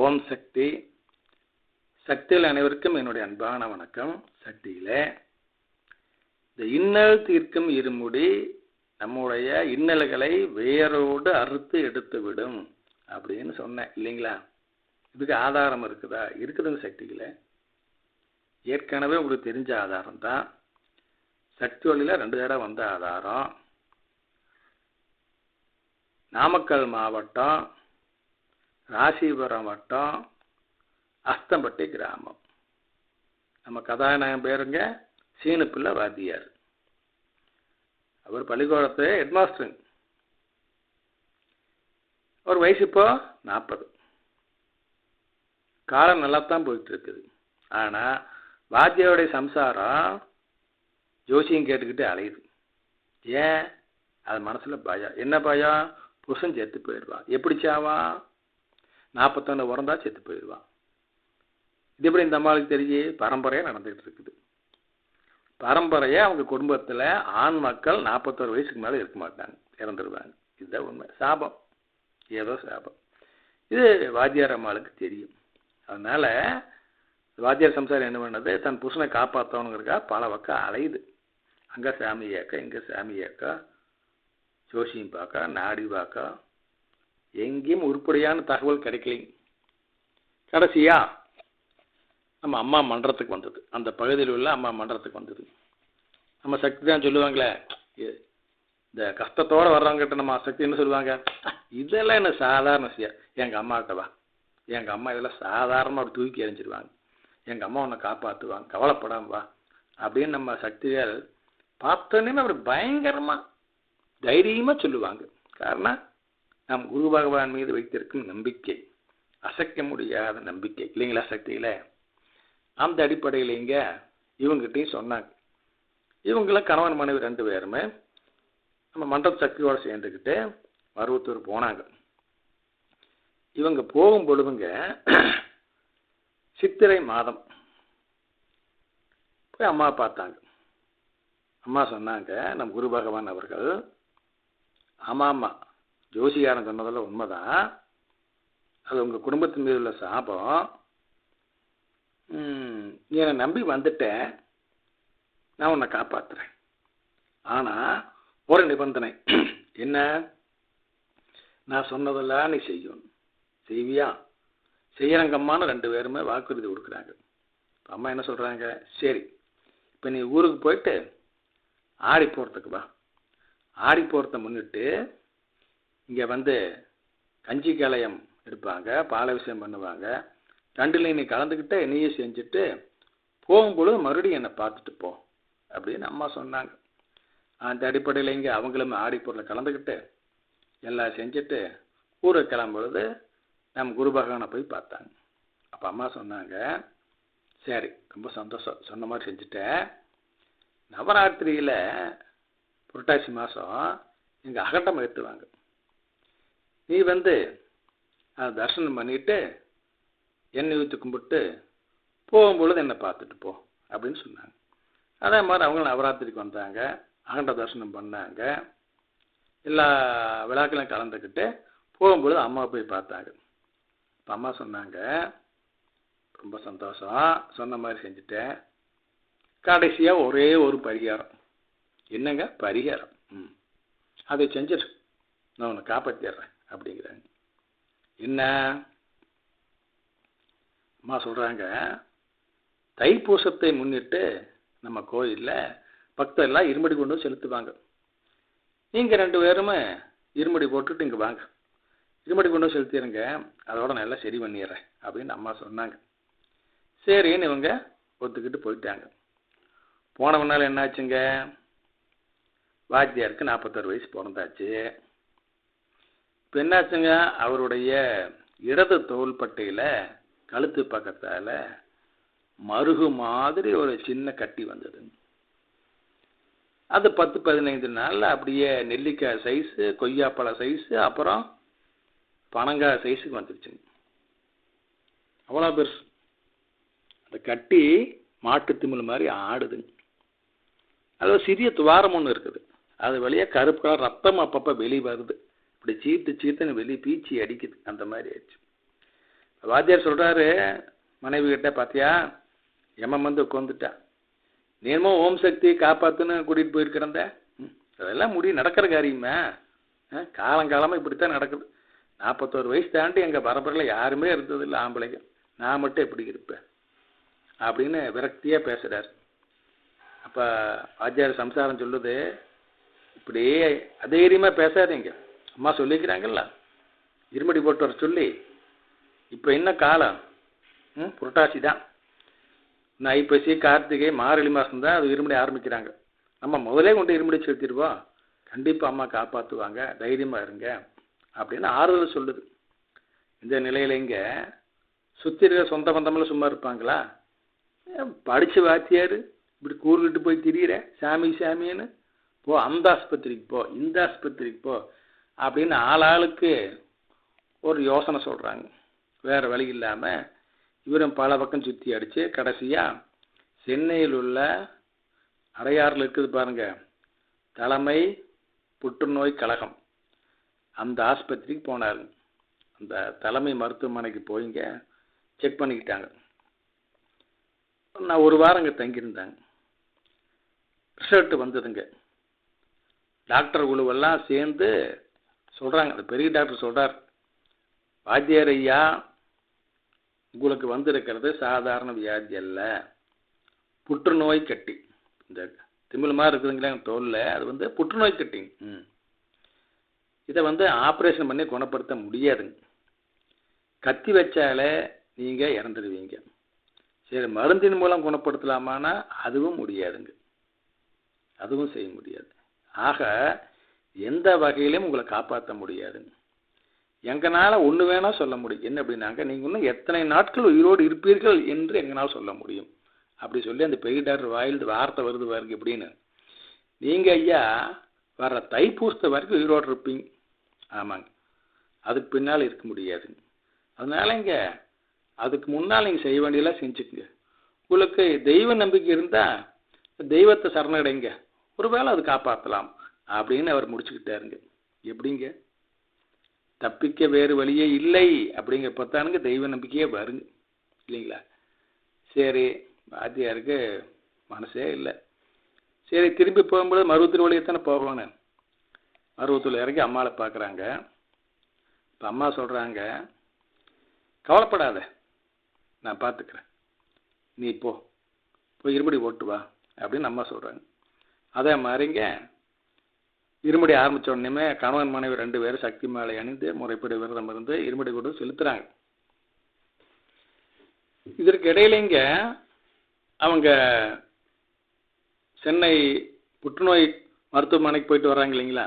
ஓம் சக்தி. சக்தியில் அனைவருக்கும் என்னுடைய அன்பான வணக்கம். சக்தியில் இந்த இன்னல் தீர்க்கும் இருமுடி நம்முடைய இன்னல்களை வேரோடு அறுத்து எடுத்துவிடும் அப்படின்னு சொன்னேன் இல்லைங்களா? இதுக்கு ஆதாரம் இருக்குதா? இருக்குதுங்க சக்தியில். ஏற்கனவே உங்களுக்கு தெரிஞ்ச ஆதாரம் தான். சக்தி வழியில் ரெண்டு தடவை வந்த ஆதாரம். நாமக்கல் மாவட்டம் ராசிபுரம் வட்டம் அஸ்தம்பட்டி கிராமம். நம்ம கதாநாயகன் பேருங்க சீனுப்பிள்ளை வாத்தியார் அவர் பள்ளிக்கூடத்து ஹெட்மாஸ்டருங்க. அவர் வயசு இப்போ நாற்பது. காலம் நல்லா தான் போயிட்டு இருக்குது ஆனால் வாத்தியாருடைய சம்சாரம் ஜோசியம் கேட்டுக்கிட்டு அலையுது. ஏன்? அது மனசில் பயம். என்ன பயம்? புருஷன் செத்து போயிடுவான். எப்படி சாவான்? நாற்பத்தொன்று உறந்தா செத்து போயிடுவான். இது எப்படி இந்த அம்மாவுக்கு தெரிஞ்சு பரம்பரையாக நடந்துகிட்டு இருக்குது. பரம்பரையாக அவங்க குடும்பத்தில் ஆண் மக்கள் நாற்பத்தோரு வயசுக்கு மேலே இருக்க மாட்டாங்க. இறந்துருவாங்க. இதுதான் உண்மை. சாபம். ஏதோ சாபம். இது வாத்தியார் அம்மாளுக்கு தெரியும். அதனால் வாத்தியார் சம்சாரம் என்ன பண்ணது? தன் புருஷனை காப்பாற்றணுங்கிறக்கா பல பக்கம் அலையுது. அங்கே சாமி ஏக்கா இங்கே சாமி ஏக்கா ஜோசியம் பார்க்க நாடி பார்க்க எங்கேயும் உருப்படியான தகவல் கிடைக்கலைங்க கடைசியா நம்ம அம்மா மன்றத்துக்கு வந்தது. அந்த பகுதியில் உள்ள அம்மா மன்றத்துக்கு வந்தது. நம்ம சக்தி தான் சொல்லுவாங்களே இந்த கஷ்டத்தோடு வர்றவங்ககிட்ட நம்ம சக்தி என்ன சொல்லுவாங்க? இதெல்லாம் என்ன சாதாரண விஷயம். எங்கள் அம்மாக்கிட்ட வா. எங்கள் அம்மா இதெல்லாம் சாதாரணமாக ஒரு தூக்கி எறிஞ்சிருவாங்க. எங்கள் அம்மா உன்னை காப்பாற்றுவாங்க கவலைப்படாம வா. அப்படின்னு நம்ம சக்திகள் பார்த்தோன்னே அவர் பயங்கரமாக தைரியமாக சொல்லுவாங்க. காரணம் நம் குரு பகவான் மீது வைத்திருக்கும் நம்பிக்கை. அசைக்க முடியாத நம்பிக்கை. இல்லைங்களா சக்தியில்? அந்த அடிப்படையில் இங்க இவங்ககிட்டயும் சொன்னாங்க. இவங்களும் கணவன் மனைவி ரெண்டு பேருமே நம்ம மண்டப சக்தியோட சேர்ந்துக்கிட்டு மருவத்தூர் போனாங்க. இவங்க போகும் பொழுதுங்க சித்திரை மாதம். போய் அம்மா பார்த்தாங்க. அம்மா சொன்னாங்க நம் குரு பகவான் அவர்கள் ஆமா ஜோசிகாரன் சொன்னதெல்லாம் உண்மைதான். அது உங்கள் குடும்பத்தின் மீது உள்ள சாபம். என்னை நம்பி வந்துட்டேன். நான் உன்னை காப்பாற்றுறேன் ஆனால் ஒரு நிபந்தனை. என்ன? நான் சொன்னதெல்லாம் நீ செய்யணும் செய்வியா? செய்யறங்கம்மான்னு ரெண்டு பேருமே வாக்குறுதி கொடுக்குறாங்க. இப்போ அம்மா என்ன சொல்கிறாங்க சரி இப்போ நீ ஊருக்கு போயிட்டு ஆடி போகிறதுக்கு வா. ஆடி போகிறத முன்னிட்டு இங்கே வந்து கஞ்சி கலையம் எடுப்பாங்க பாலவிஷயம் பண்ணுவாங்க. ரெண்டுலையும் நீ கலந்துக்கிட்டு நீயே செஞ்சுட்டு போகும்பொழுது மறுபடியும் என்னை பார்த்துட்டு போ அப்படின்னு அம்மா சொன்னாங்க. அந்த அடிப்படையில் இங்கே அவங்களும் ஆடி பொருளை கலந்துக்கிட்டு எல்லாம் செஞ்சுட்டு ஊருக்கு கிளம்பொழுது நம்ம குரு பகவானை போய் பார்த்தாங்க. அப்போ அம்மா சொன்னாங்க சரி ரொம்ப சந்தோஷம் சொன்ன மாதிரி செஞ்சுட்டேன். நவராத்திரியில் புரட்டாசி மாதம் இங்கே அகட்டம் ஏற்றுவாங்க நீ வந்து அதை தரிசனம் பண்ணிட்டு எண்ணெய் ஊற்றி கும்பிட்டு போகும்பொழுது என்னை பார்த்துட்டு போ அப்படின்னு சொன்னாங்க. அதே மாதிரி அவங்க நவராத்திரிக்கு வந்தாங்க. அகண்ட தரிசனம் பண்ணாங்க. எல்லா விழாக்களையும் கலந்துக்கிட்டு போகும்பொழுது அம்மா போய் பார்த்தாங்க. இப்போ அம்மா சொன்னாங்க ரொம்ப சந்தோஷம். சொன்ன மாதிரி செஞ்சுட்டேன். கடைசியாக ஒரே ஒரு பரிகாரம். என்னங்க? பரிகாரம். ம். அதை செஞ்சிரு. நான் உன்னை காப்பாற்றிடுறேன் அப்படிங்கிறாங்க. என்ன? அம்மா சொல்கிறாங்க தைப்பூசத்தை முன்னிட்டு நம்ம கோயிலில் பக்தர்லாம் இருமடி கொண்டு செலுத்துவாங்க. நீங்கள் ரெண்டு பேருமே இருமடி போட்டுட்டு இங்கே வாங்க. இருமடி கொண்டு செலுத்திடுங்க அதோட நல்லா சரி பண்ணிடுறேன் அப்படின்னு அம்மா சொன்னாங்க. சரின்னு இவங்க ஒத்துக்கிட்டு போயிட்டாங்க. போனவனால என்னாச்சுங்க? வாத்தியாருக்கு நாற்பத்தாறு வயசு பிறந்தாச்சு. இப்போ என்னாச்சுங்க அவருடைய இடது தோள்பட்டையில் கழுத்து பக்கத்தால் மருகு மாதிரி ஒரு சின்ன கட்டி வந்தது. அது பத்து பதினைந்து நாளில் அப்படியே நெல்லிக்காய் சைஸு கொய்யாப்பழ சைஸு அப்புறம் பனங்காய் சைஸுக்கு வந்துருச்சுங்க அவ்வளோ பெருசு. அந்த கட்டி மாட்டு திமிழ் மாதிரி ஆடுதுங்க அது சிறிய துவாரம் ஒன்று இருக்குது. அது வழியாக கருப்பு கலர் ரத்தம் அப்பப்போ வெளியே வருது. இப்படி சீத்து சீத்துன்னு வெளியே பீச்சி அடிக்குது. அந்த மாதிரி ஆச்சு வாத்தியார் சொல்கிறாரு மனைவி கிட்ட பார்த்தியா எமம் வந்து உட்காந்துட்டா நேர்மோ ஓம் சக்தி காப்பாத்துன்னு கூட்டிகிட்டு போயிருக்கிறந்த? ம், அதெல்லாம் முடி நடக்கிற காரியமே ஆ, காலங்காலமாக இப்படித்தான் நடக்குது. நாற்பத்தோரு வயசு தாண்டி எங்கள் பரம்பரையில் யாருமே இருந்ததில்லை ஆம்பளைங்க நான் மட்டும் எப்படி இருப்பேன்? அப்படின்னு விரக்தியாக பேசுகிறார் அப்போ வாத்தியார் சம்சாரம் சொல்லுது இப்படியே அதைரியமாக பேசாதீங்க. அம்மா சொல்லிக்கிறாங்கல்ல இருமடி போட்டு வர சொல்லி இப்போ என்ன காலம்? ம் புரட்டாசி தான். நான் ஐப்பசி கார்த்திகை மார்கழி மாதம் தான் அது இருமடி ஆரம்பிக்கிறாங்க. நம்ம முதலே கொண்டு இருமடி செலுத்திடுவோம். கண்டிப்பாக அம்மா காப்பாற்றுவாங்க தைரியமாக இருங்க அப்படின்னு ஆறுதல் சொல்லுது. இந்த நிலையில் இங்கே சுற்றி இருக்கிற சொந்த பந்தமெல்லாம் சும்மா இருப்பாங்களா? படித்த வாத்தியார் இப்படி கூறுகிட்டு போய் திரியிற சாமி சாமின்னு. போ அந்த ஆஸ்பத்திரிக்கு போ இந்த ஆஸ்பத்திரிக்கு போ. அப்படின்னு ஆளாளுக்கு ஒரு யோசனை சொல்கிறாங்க வேறு வழி இல்லாமல் இவரும் பல பக்கம் சுற்றி அடித்து கடைசியாக சென்னையில் உள்ள அடையாறில் இருக்குது பாருங்க. தலைமை புற்றுநோய் கழகம். அந்த ஆஸ்பத்திரிக்கு போனார். அந்த தலைமை மருத்துவமனைக்கு போயிங்க செக் பண்ணிக்கிட்டாங்க. நான் ஒரு வாரம் இங்கே தங்கியிருந்தாங்க ரிசல்ட் வந்ததுங்க. டாக்டர் குழுவெல்லாம் சேர்ந்து சொல்கிறாங்க அந்த பெரிய டாக்டர் சொல்கிறார் வாத்தியார் ஐயா உங்களுக்கு வந்திருக்கிறது சாதாரண வியாதி அல்ல. புற்றுநோய் கட்டி. இந்த திமிழ் மாதிரி இருக்குதுங்களா தோலில் அது வந்து புற்றுநோய் கட்டிங் ம். இதை வந்து ஆப்ரேஷன் பண்ணி குணப்படுத்த முடியாதுங்க. கத்தி வச்சாலே நீங்கள் இறந்துடுவீங்க. சரி மருந்தின் மூலம் குணப்படுத்தலாமான்னா அதுவும் முடியாதுங்க. அதுவும் செய்ய முடியாது. ஆக எந்த வகையிலையும் உங்களை காப்பாற்ற முடியாதுங்க. எங்களால் ஒன்று வேணால் சொல்ல முடியும். என்ன அப்படின்னாக்க நீங்கள் இன்னும் எத்தனை நாட்கள் உயிரோடு இருப்பீர்கள் என்று எங்களால் சொல்ல முடியும். அப்படி சொல்லி அந்த பெரிய டாக்டர் வாயில் வார்த்தை வருது பாருங்க எப்படின்னு. நீங்கள் ஐயா வர்ற தைப்பூசத்தை வரைக்கும் உயிரோடு இருப்பீங்க. ஆமாங்க. அதுக்கு பின்னால் இருக்க முடியாதுங்க. அதனால இங்கே அதுக்கு முன்னால் நீங்கள் செய்ய வேண்டியெல்லாம் செஞ்சுக்குங்க. உங்களுக்கு தெய்வ நம்பிக்கை இருந்தால் தெய்வத்தை சரணடைங்க. ஒருவேளை அது காப்பாற்றலாம் அப்படின்னு அவர் முடிச்சுக்கிட்டாருங்க. எப்படிங்க? தப்பிக்க வேறு வழியே இல்லை அப்படிங்கிற பார்த்தானுங்க தெய்வ நம்பிக்கையே வருங்க இல்லைங்களா? சரி வாத்தியாருக்கு மனசே இல்லை. சரி திரும்பி போகும்போது மருவத்தூர் வழியை தானே போகணும் மருவத்தூர் இறங்கி அம்மாவை பார்க்குறாங்க. இப்போ அம்மா சொல்கிறாங்க கவலைப்படாத நான் பார்த்துக்கிறேன் நீ போ போய் இருபடி ஓட்டு வா அப்படின்னு அம்மா சொல்கிறாங்க அதே மாதிரிங்க இருமுடி ஆரம்பித்த உடனே கணவன் மனைவி ரெண்டு பேரும் சக்தி மேலே அணிந்து முறைப்படி விரதம் இருந்து இருமுடி கொண்டு செலுத்துறாங்க. இதற்கு இடையிலங்க அவங்க சென்னை புற்றுநோய் மருத்துவமனைக்கு போயிட்டு வர்றாங்க இல்லைங்களா?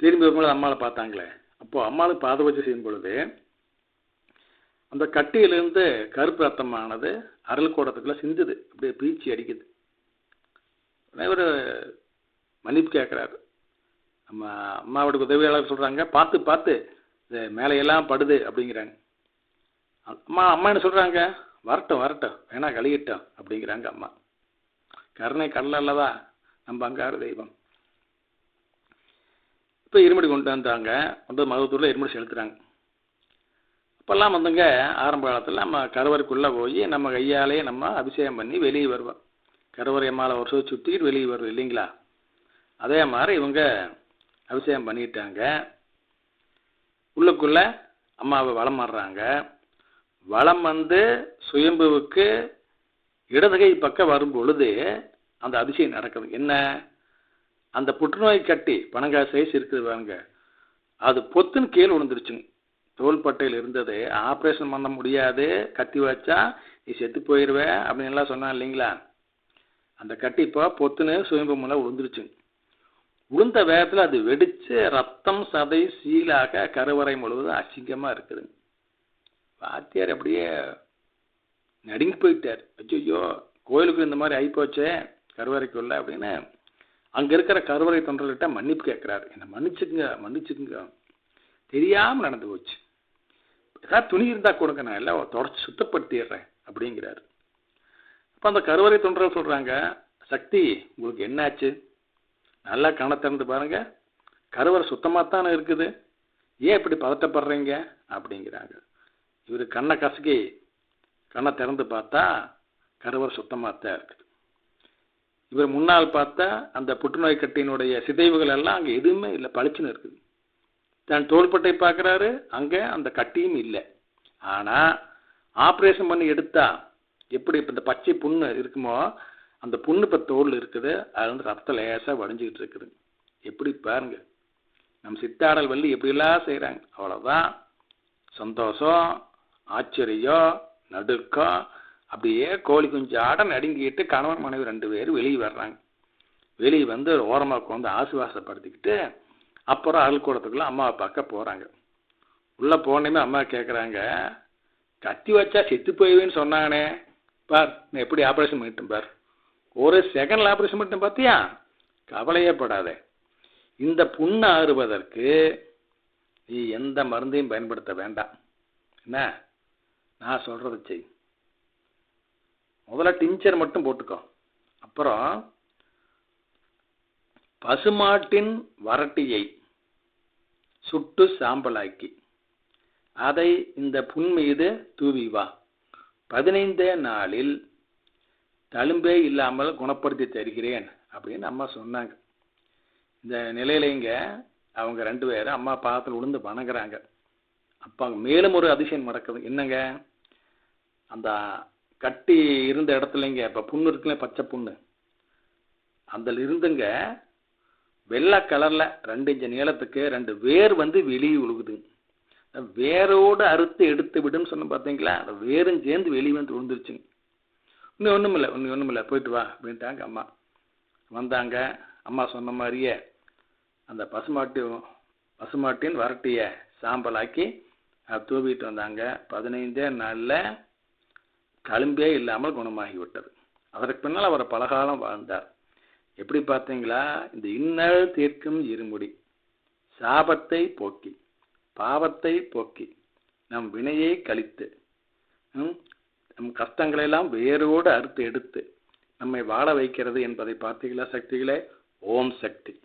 திரும்பி வரும்போது அம்மாவை பார்த்தாங்களே. அப்போது அம்மாவுக்கு பாத வச்சு செய்யும் பொழுது அந்த கட்டியிலிருந்து கருப்பு ரத்தமானது அருள் கூடத்துக்குள்ளே சிந்துது. அப்படியே பீச்சி அடிக்குது. ஒரு மன்னிப்பு கேட்குறாரு. நம்ம அம்மாவோட உதவியாளர் சொல்கிறாங்க பார்த்து பார்த்து இது மேலையெல்லாம் படுது அப்படிங்கிறாங்க. அம்மா அம்மா என்ன சொல்கிறாங்க வரட்டும் வரட்டும் வேணா கழியட்டும் அப்படிங்கிறாங்க அம்மா. கருணை கடலல்லதா அல்லவா? நம்ம அங்காறு தெய்வம். இப்போ இருமடி கொண்டு வந்தாங்க. கொண்டு மகத்தூரில் இருமடி செலுத்துகிறாங்க அப்போல்லாம் வந்துங்க ஆரம்ப காலத்தில் நம்ம கருவறைக்குள்ளே போய் நம்ம கையாலேயே நம்ம அபிஷேகம் பண்ணி வெளியே வருவோம். கருவறை மாலை ஒரு சுற்றிக்கிட்டு சுற்றிட்டு வெளியே வருவோம் இல்லைங்களா? அதே மாதிரி இவங்க அபிஷேகம் பண்ணிட்டாங்க. உள்ளுக்குள்ளே அம்மாவை வளம் வர்றாங்க. வலம் வந்து சுயம்புவுக்கு இடதுகை பக்கம் வரும் பொழுது அந்த அதிசயம் நடக்குது. என்ன? அந்த புற்றுநோய் கட்டி பனங்காய் சைஸ் இருக்குது பாருங்க. அது பொத்துன்னு கீழே விழுந்துருச்சுங்க. தோள்பட்டையில் இருந்தது. ஆப்ரேஷன் பண்ண முடியாது. கத்தி வச்சா நீ செத்து போயிடுவ அப்படின்லாம் சொன்னான் இல்லைங்களா? அந்த கட்டி இப்போ பொத்துன்னு சுயம்பு மூலம் விழுந்துருச்சுங்க. உளுந்த வேகத்தில் அது வெடித்து ரத்தம் சதை சீலாக கருவறை முழுவதும் அசிங்கமாக இருக்குதுங்க வாத்தியார் அப்படியே நடுங்கி போயிட்டார். ஐயோ கோயிலுக்கு இந்த மாதிரி ஆகிப்போச்சே கருவறைக்குள்ள அப்படின்னு. அங்கே இருக்கிற கருவறை தொண்டர்கிட்ட மன்னிப்பு கேட்குறாரு. என்னை மன்னிச்சுக்குங்க மன்னிச்சுக்குங்க. தெரியாமல் நடந்து போச்சு. ஏதாவது துணி இருந்தால் கொடுங்க நான் எல்லாம் தொடச்சி சுத்தப்படுத்திடுறேன் அப்படிங்கிறாரு. அப்போ அந்த கருவறை தொண்டர்கள் சொல்கிறாங்க சக்தி உங்களுக்கு என்னாச்சு? நல்லா கண திறந்து பாருங்க. கருவறை சுத்தமாக தானே இருக்குது. ஏன் இப்படி பதட்டப்படுறீங்க? அப்படிங்கிறாங்க. இவர் கண்ணை கசக்கி கண்ணை திறந்து பார்த்தா கருவர் சுத்தமாக தான் இருக்குது. இவர் முன்னால் பார்த்தா அந்த புற்றுநோய் கட்டியினுடைய சிதைவுகள் எல்லாம் அங்கே எதுவுமே இல்லை பளிச்சுன்னு இருக்குது. தன் தோள்பட்டை பார்க்குறாரு அங்கே அந்த கட்டியும் இல்லை. ஆனால் ஆப்ரேஷன் பண்ணி எடுத்தா எப்படி இப்போ இந்த பச்சை புண்ணு இருக்குமோ அந்த புண்ணு இப்போ தோல் இருக்குது. அது வந்து ரத்த லேசாக வடிஞ்சிக்கிட்டு இருக்குது. எப்படி பாருங்க. நம்ம சித்தாடல் வள்ளி எப்படிலாம் செய்கிறாங்க அவ்வளோதான் சந்தோஷம் ஆச்சரியம் நடுக்கம். அப்படியே கோழி குஞ்சு ஆட நடுங்கிட்டு கணவன் மனைவி ரெண்டு பேரும் வெளியே வர்றாங்க. வெளியே வந்து ஓரமாக உட்காந்து ஆசுவாசப்படுத்திக்கிட்டு அப்புறம் அருள்கூடத்துக்குள்ள அம்மாவை பார்க்க போகிறாங்க உள்ளே போனேமே அம்மா கேட்குறாங்க கத்தி வச்சா செத்து போய்வேன்னு சொன்னானே. பார் நான் எப்படி ஆப்ரேஷன் பண்ணிட்டேன் பார். ஒரு செகண்ட் ஆப்ரேஷன் மட்டும் பார்த்தியா? கவலையே படாத இந்த புண்ணு ஆறுவதற்கு நீ எந்த மருந்தையும் பயன்படுத்த வேண்டாம். என்ன? நான் சொல்கிறது செய். முதல்ல டிஞ்சர் மட்டும் போட்டுக்கோ. அப்புறம் பசுமாட்டின் வரட்டியை சுட்டு சாம்பலாக்கி அதை இந்த புண் மீது தூவி வா. பதினைந்தே நாளில் தழும்பே இல்லாமல் குணப்படுத்தி தருகிறேன் அப்படின்னு அம்மா சொன்னாங்க. இந்த நிலையிலேங்க அவங்க ரெண்டு பேரும் அம்மா பாதத்தில் விழுந்து வணங்குறாங்க அப்போ மேலும் ஒரு அதிசயம் நடக்குது. என்னங்க? அந்த கட்டி இருந்த இடத்துலங்க இப்போ புண்ணு இருக்குல்ல பச்சை புண்ணு. அதில் இருந்துங்க வெள்ளை கலரில் ரெண்டு இன்ச்சு நீளத்துக்கு ரெண்டு வேர் வந்து வெளியே விழுகுது வேரோடு அறுத்து எடுத்து விடுன்னு சொன்ன பார்த்தீங்களா அந்த வேரும் சேர்ந்து வெளியே வந்து விழுந்துருச்சுங்க இன்னும் ஒன்றும் இல்லை இன்னும் ஒன்றும் இல்லை போயிட்டு வா அப்படின்ட்டாங்க அம்மா. வந்தாங்க. அம்மா சொன்ன மாதிரியே அந்த பசுமாட்டு பசுமாட்டின் வரட்டிய சாம்பலாக்கி அதை தூவிட்டு வந்தாங்க. பதினைந்தே நாளில் களும்பே இல்லாமல் குணமாகி விட்டது அதற்கு பின்னால் அவர் பலகாலம் வாழ்ந்தார். எப்படி பார்த்தீங்களா? இந்த இன்னல் தீர்க்கும் இருமுடி சாபத்தை போக்கி பாவத்தை போக்கி நம் வினையை கழித்து நம் நம் கஷ்டங்களெல்லாம் வேரோடு அறுத்து எடுத்து நம்மை வாழ வைக்கிறது என்பதை பார்த்தீங்களா சக்திகளே? ஓம் சக்தி.